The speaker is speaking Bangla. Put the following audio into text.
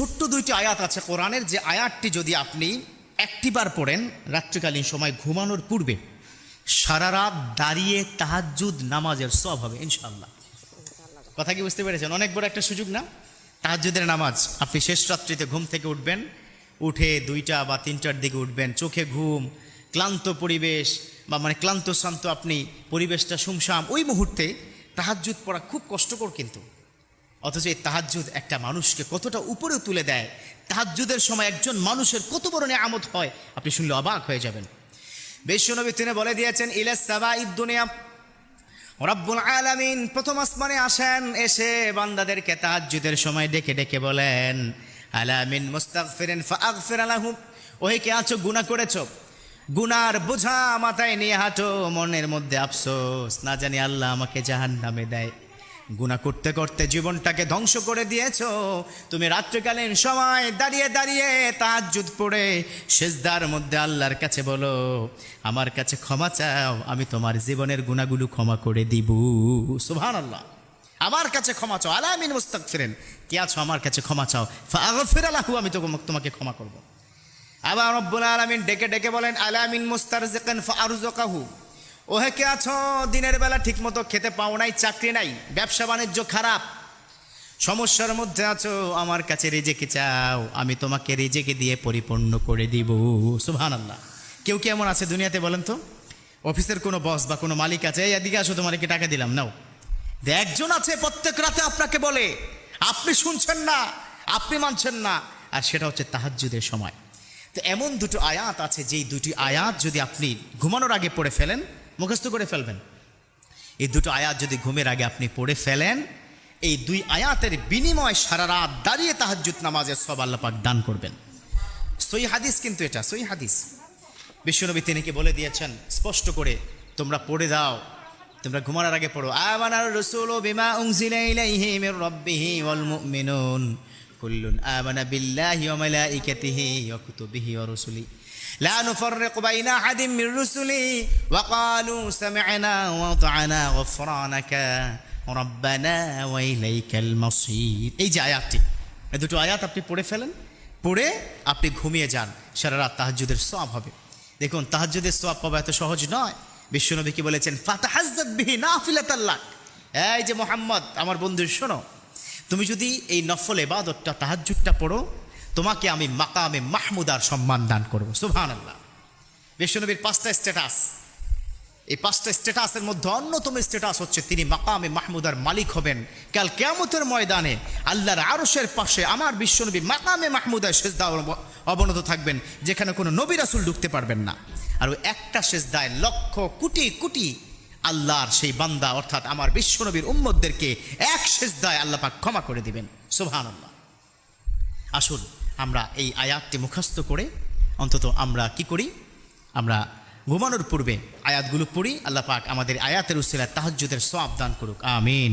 ছোট্ট দুইটি আয়াত আছে কোরআনের। যে আয়াতটি যদি আপনি একটিবার পড়েন, রাত্রিকালীন সময় ঘুমানোর পূর্বে সারা রাত দাঁড়িয়ে তাহাজ্জুদ নামাজের সব হবে ইনশাল্লাহ কথা কি বুঝতে পেরেছেন? অনেক বড় একটা সুযোগ না? তাহাজ্জুদের নামাজ, আপনি শেষ রাত্রিতে ঘুম থেকে উঠবেন, উঠে দুইটা বা তিনটার দিকে উঠবেন, চোখে ঘুম, ক্লান্ত পরিবেশ বা মানে ক্লান্ত শান্ত আপনি পরিবেশটা সুমসাম ওই মুহূর্তে তাহাজ্জুদ পড়া খুব কষ্টকর কিন্তু। অথচ এই তাহাজ্জুদ একটা মানুষকে কতটা উপরে তুলে দেয়। তাহাজ্জুদের সময় একজন মানুষের কত বড় আমত হয়, আপনি শুনলে অবাক হয়ে যাবেন। বিশ্বনবী তিনি বলে দিয়েছেন ইলাস সাবা দুনিয়া, রব্বুল আলামিন প্রথম আসমানে আসেন, এসে বান্দাদেরকে তাহাজ্জুদের সময় ডেকে ডেকে বলেন আলামিন মুস্তাগফিরিন ফাগফির লাহুম। ওহে, কে আছো? গুনাহ করেছ? গুনার বোঝা মাথায় নিয়ে হাঁটো, মনের মধ্যে আফসোস, না জানি আল্লাহ আমাকে জাহান্নামে দেয়। গুনাহ করতে করতে জীবনটাকে ধ্বংস করে দিয়েছ। তুমি রাত্রিকালীন সময় দাঁড়িয়ে দাঁড়িয়ে তাহাজ্জুদ পড়ে সেজদার মধ্যে আল্লাহর কাছে বলো, আমার কাছে ক্ষমা চাও, আমি তোমার জীবনের গুণাগুলো ক্ষমা করে দিব। সুবহান আল্লাহ আমার কাছে ক্ষমা চাও আলামিন মুস্তাক ফিরেন কে আছো আমার কাছে ক্ষমা চাও? ফির আলাহু আমি তোমাকে ক্ষমা করব। আবার রব্বুল আলামিন ডেকে ডেকে বলেন আলামিন মুস্তারজিকান ফারুজাকাহু ওহে, কে আছো? দিনের বেলা ঠিকমতো খেতে পাও নাই, চাকরি নাই, ব্যবসা বাণিজ্য খারাপ। সমস্যার মধ্যে আছো, আমার কাছে রেজেকে চাও, আমি তোমাকে রেজেকে দিয়ে পরিপূর্ণ করে দিব। সুবহান আল্লাহ কেউ কি এমন আছে দুনিয়াতে বলেন তো? অফিসের কোনো বস বা কোনো মালিক আছে, এই, এদিকে আসো তোমাকে টাকা দিলাম, নাও। একজন আছে, প্রত্যেক রাতে আপনাকে বলে, আপনি শুনছেন না, আপনি মানছেন না। আর সেটা হচ্ছে তাহাজ্জুদের সময়। তো এমন দুটো আয়াত আছে, যেই দুটি আয়াত যদি আপনি ঘুমানোর আগে পড়ে ফেলেন মুখস্থ করে ফেলবেন। এই দুটো আয়াত যদি ঘুমের আগে আপনি পড়ে ফেলেন, এই দুই আয়াতের বিনিময় সারা রাত দাঁড়িয়ে তাহাজ্জুদ নামাজের সব আল্লাপাক দান করবেন। সই হাদিস কিন্তু এটা সই হাদিস। বিশ্বনবী তিনি কি বলে দিয়েছেন? স্পষ্ট করে, তোমরা পড়ে দাও, তোমরা ঘুমানোর আগে পড়ো। আমানার রসুল বিমা উনজিলা ইলাইহি ওয়াল মুমিনুন। কুল্লুন আমানা বিল্লাহি ওয়া মালাইকাতিহি ওয়া কুতুবিহি ওয়া রুসুলি। لا نفرق بين أحد من رسلي وقالوا سمعنا وأطعنا غفرانك ربنا وإليك المصير এই যে আয়াতটি এই দুটো আয়াত আপনি পড়ে ফেলেন পড়ে আপনি ঘুমিয়ে যান সারা রাত তাহাজ্জুদের সব হবে দেখুন তাহাজ্জুদের সব পাওয়া এত সহজ নয় বিশ্বনবী কি বলেছেন ফাতাহাজ্জাত বিহি নাফিলাতাল্লাহ এই যে মোহাম্মদ আমার বন্ধু শোনো তুমি যদি এই নফল এবাদতটা তাহাজ্জুদটা পড়ো তোমাকে আমি মাকামে মাহমুদার সম্মান দান করব। সুবহান আল্লাহ বিশ্বনবীর পাঁচটা স্ট্যাটাস এই পাঁচটা স্ট্যাটাসের মধ্যে অন্যতম স্ট্যাটাস হচ্ছে তিনি মাকামে মাহমুদার মালিক হবেন। কাল কেয়ামতের ময়দানে আল্লাহর আরশের পাশে আমার বিশ্বনবী মাকামে মাহমুদার সেজদা অবনত থাকবেন, যেখানে কোনো নবী রাসুল ঢুকতে পারবেন না। আর একটা সেজদায় লক্ষ কোটি কোটি আল্লাহর সেই বান্দা, অর্থাৎ আমার বিশ্বনবীর উম্মদদেরকে এক সেজদায় আল্লাহ পাক ক্ষমা করে দিবেন। সুবহান আল্লাহ আসুন আমরা এই আয়াতটি মুখস্থ করে অন্তত আমরা কি করি? আমরা ঘুমানোর পূর্বে আয়াতগুলো পড়ি। আল্লাহ পাক আমাদের আয়াতের উসিলা তাহাজুদের সব দান করুক। আমিন।